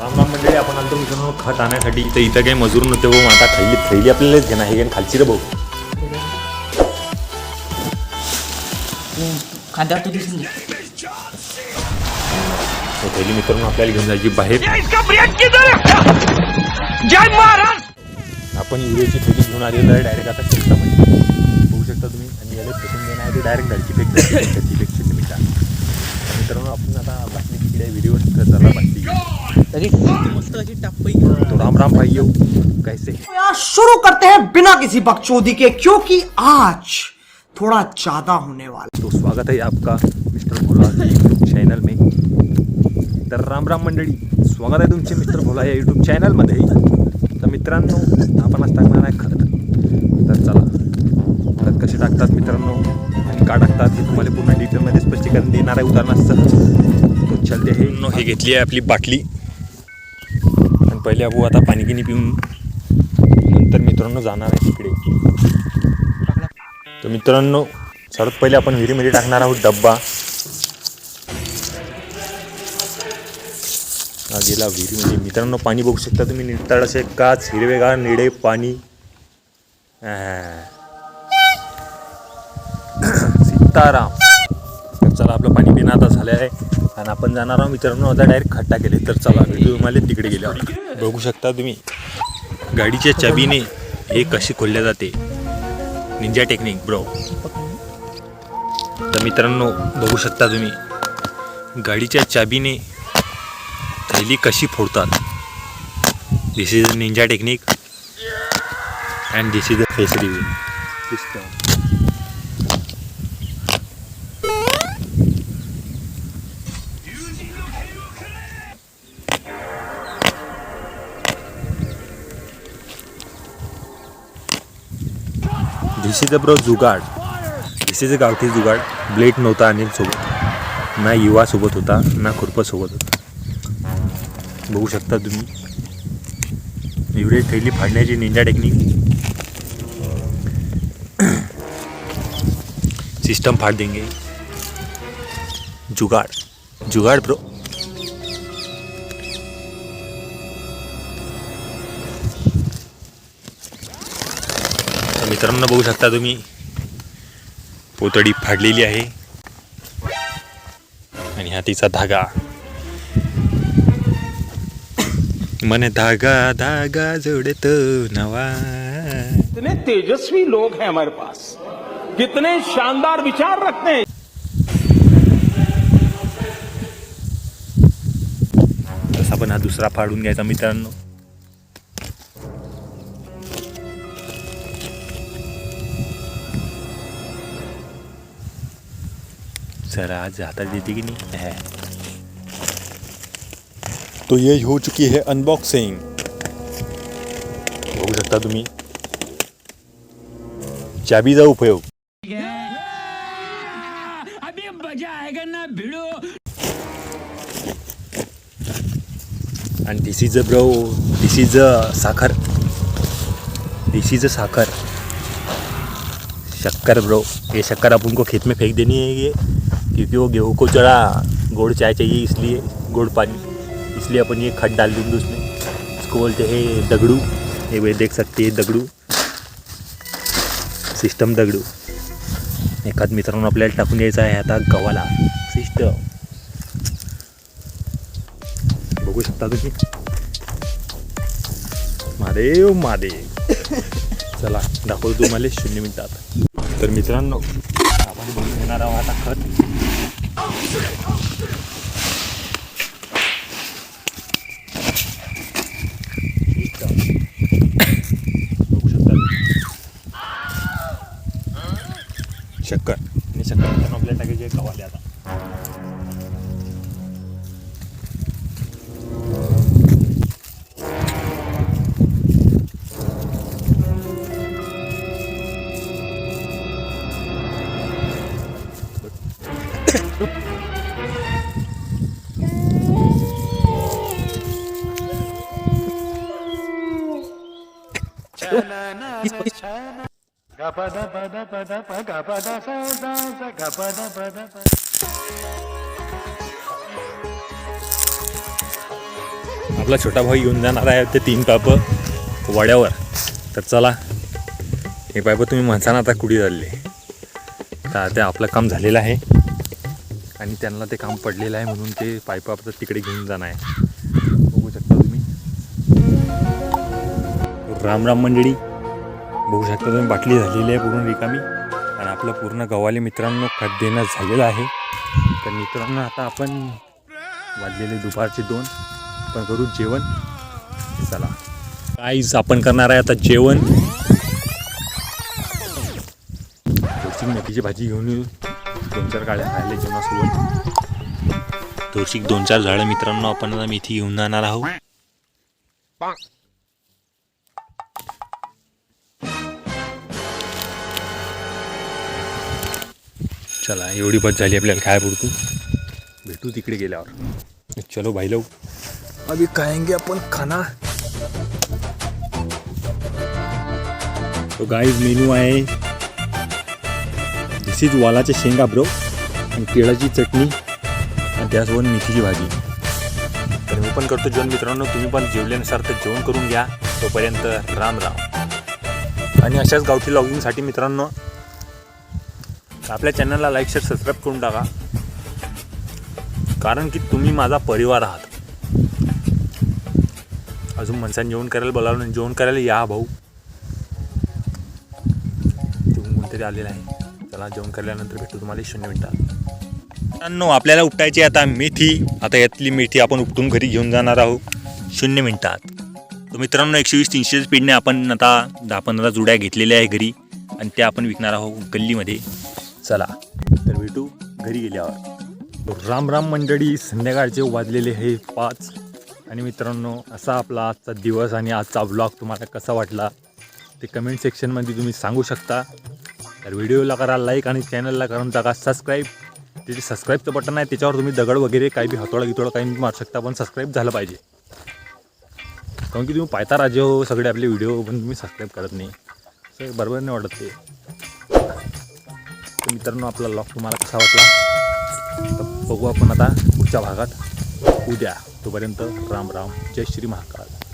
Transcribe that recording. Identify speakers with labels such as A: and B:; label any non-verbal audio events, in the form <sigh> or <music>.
A: राम राम मंडळी आपण आलतो मित्रांनो खत आणण्यासाठी तर इथं काही मजूर नव्हते भाऊ आता थैली थैली आपल्यालाच घेणार हे खालची रे भाऊ.
B: खांद्यावर तू दिसून
A: मित्रांनो आपल्याला घेऊन जायची बाहेर. आपण युरियाची थैली घेऊन आलेलो आहे डायरेक्ट आता शेतामध्ये. बघू शकता तुम्ही आणि याला फेकून देणार आहे ते डायरेक्ट घरची फेक घरची फेक मित्र मित्रांनो आपण आता बाटली तिकडे व्हिडिओ
B: मस्त
A: तो राम राम भाई कैसे
C: यार शुरू करते हैं बिना किसी बकचोदी के क्योंकि आज थोड़ा ज़्यादा होने वाला
A: तो स्वागत है आपका मिस्टर भोला यूट्यूब चॅनल में। तर राम राम मंडळी स्वागत आहे तुमचे मिस्टर भोला या यूट्यूब चॅनलमध्ये तर मित्रांनो आपण आज टाकणार आहे खत. तर चला खत कसे टाकतात मित्रांनो? आणि का टाकतात हे तुम्हाला पूर्ण डिटेलमध्ये स्पष्टीकरण देणार आहे उदाहरणार्थ तो चलते हे हे घेतली आहे आपली बाटली. पहिले अबू आता पाणी गिनी पिऊन. नंतर मित्रांनो जाणार आहे तिकडे. तर मित्रांनो सर्वात पहिले आपण विहिरीमध्ये टाकणार आहोत डब्बा. हा गेला विहिरीमध्ये. मित्रांनो पाणी बघू शकता तुम्ही निळताळ असे काच हिरवेगार निळे पाणी. सीताराम. तर चला आपलं पाणी पिणं आता झालं आहे. आणि आपण जाणार आहोत मित्रांनो आता डायरेक्ट खड्डा केले. तर चला व्हिडिओ मला तिकडे गेल्यावर. बघू शकता तुम्ही गाडीच्या चाबीने हे कशी खोलल्या जाते. निंजा टेक्निक ब्रो तर मित्रांनो बघू शकता तुम्ही गाडीच्या चाबीने थैली कशी फोडतात. This is ninja technique and this is a face review this is a bro jugaad. This is a गावठी जुगाड ब्लेड नव्हता अनिल सोबत. ना युवा सोबत होता ना खुरपा सोबत होता. बघू शकता तुम्ही. एवढे थैली फाडण्याची निंजा टेक्निक सिस्टम फाड़ देंगे. जुगाड़. जुगाड़ ब्रो मित्रांनो बघू शकता तुम्ही. पोतडी फाडलेली आहे. आणि हा तिचा धागा. मन धागा धागा जोडतो नवा.
D: कितने तेजस्वी लोग हैं हमारे पास। कितने शानदार विचार रखते हैं।
A: तसा पण हा दुसरा फाडून घ्यायचा मित्रांनो. जरा आज हातात देते की नाही? है। तो ये हो चुकी है अनबॉक्सिंग बघू शकता तुम्ही चाबीचा उपयोग। and this is a bro this is a साखर। This is a साखर। शक्कर ब्रो ये शक्कर आप उनको खेत में फेंक देनी है ये। क्योंकि वो गेहूँ को जरा गोड़ चाय चाहिए इसलिए गोड़ पानी इसलिए अपन ये खत डाल देंगे उसमें। इसको बोलते हैं दगड़ू। ये वे देख सकते हैं दगड़ू। सिस्टम दगडू। एखाद मित्रांनो आपल्याला टाकून द्यायचा आहे आता गव्हाला। सिस्टम। बघू शकता तुम्ही? महादेव महादेव <laughs> चला दाखवतो तुम्हाला शून्य मिनिटात तर मित्रांनो आपण बघून घेणार आहोत आपला छोटा भाऊ येऊन जाणार आहे ते तीन पाप वाड्यावर. तर चला हे पायप तुम्ही म्हणसान आता कुठे चालले तर ते आपलं काम झालेलं आहे. आणि त्यांना ते काम पडलेलं आहे म्हणून ते पाप आपलं तिकडे घेऊन जाणार आहे. बघू शकता तुम्ही. राम राम मंडळी. बघू शकता तुम्ही बाटली झालेली आहे पूर्ण रिकामी. आणि आपलं पूर्ण गव्हाले मित्रांनो खत देणं झालेलं आहे. तर मित्रांनो आता आपण वाजलेले दुपारचे दोन. आपण करू जेवण. चला. काहीच आपण करणार आहे आता जेवण. थोडीशी मेथीची भाजी घेऊन येऊ. दोन चार काळ्या खायला जेवणासोबत. थोडीशी दोन चार झाडं मित्रांनो आपण आता मेथी घेऊन जाणार आहोत. चला एवढी बस झाली आपल्याला काय पुरतो. भेटू तिकडे गेल्यावर. चलो भाई लोग. अभी खाएंगे अपन खाना। तो गाईज मेनू आहे. दिस इज वालाच्या शेंगा ब्रो आणि केळाची चटणी. आणि त्यासोबत मेथीची भाजी. तर मी पण करतो जेवण मित्रांनो. तुम्ही पण जेवल्यानुसार तर जेवण करून घ्या. तोपर्यंत राम राम. आणि अशाच गावठी लॉगिंगसाठी मित्रांनो आपल्या चॅनलला लाईक शेअर सबस्क्राईब करून टाका. कारण की तुम्ही माझा परिवार आहात. अजून माणसांनी जेवण करायला बोलावलं नाही. जेवण करायला या भाऊ. तुम्ही कोणतरी आलेलं आहे. चला जेवण केल्यानंतर भेटू तुम्हाला. शून्य मिनटात मित्रांनो आपल्याला उपटायची आता मेथी. आता यातली मेथी आपण उपटून घरी घेऊन जाणार आहोत. शून्य मिनटात. तर मित्रांनो एकशे वीस तीनशे स्पीडने आपण आता दहा पंधरा जुड्या घेतलेल्या आहे घरी. आणि त्या आपण विकणार आहोत गल्लीमध्ये. चला. तर भेटू घरी गेल्यावर. राम राम मंडळी संध्याकाळचे वाजलेले हे पाच. आणि मित्रांनो असा आपला आजचा दिवस आणि आजचा ब्लॉग तुम्हाला कसा वाटला ते कमेंट सेक्शनमध्ये तुम्ही सांगू शकता. तर व्हिडिओला करा लाईक आणि चॅनलला करून टाका सबस्क्राईब तिथे सबस्क्राईबचं बटन आहे त्याच्यावर तुम्ही दगड वगैरे काही बी हातोडा गितोडा काही मारू शकता पण सबस्क्राईब झालं पाहिजे. कारण की तुम्ही पाहता राजे हो सगळे आपले व्हिडिओ पण तुम्ही सबस्क्राईब करत नाही. असं बरोबर नाही वाटत ते. तर मित्रांनो आपला लॉक तुम्हाला कसा वाटला? तर बघू आपण आता पुढच्या भागात. उद्या तोपर्यंत राम राम जय श्री महाकाल.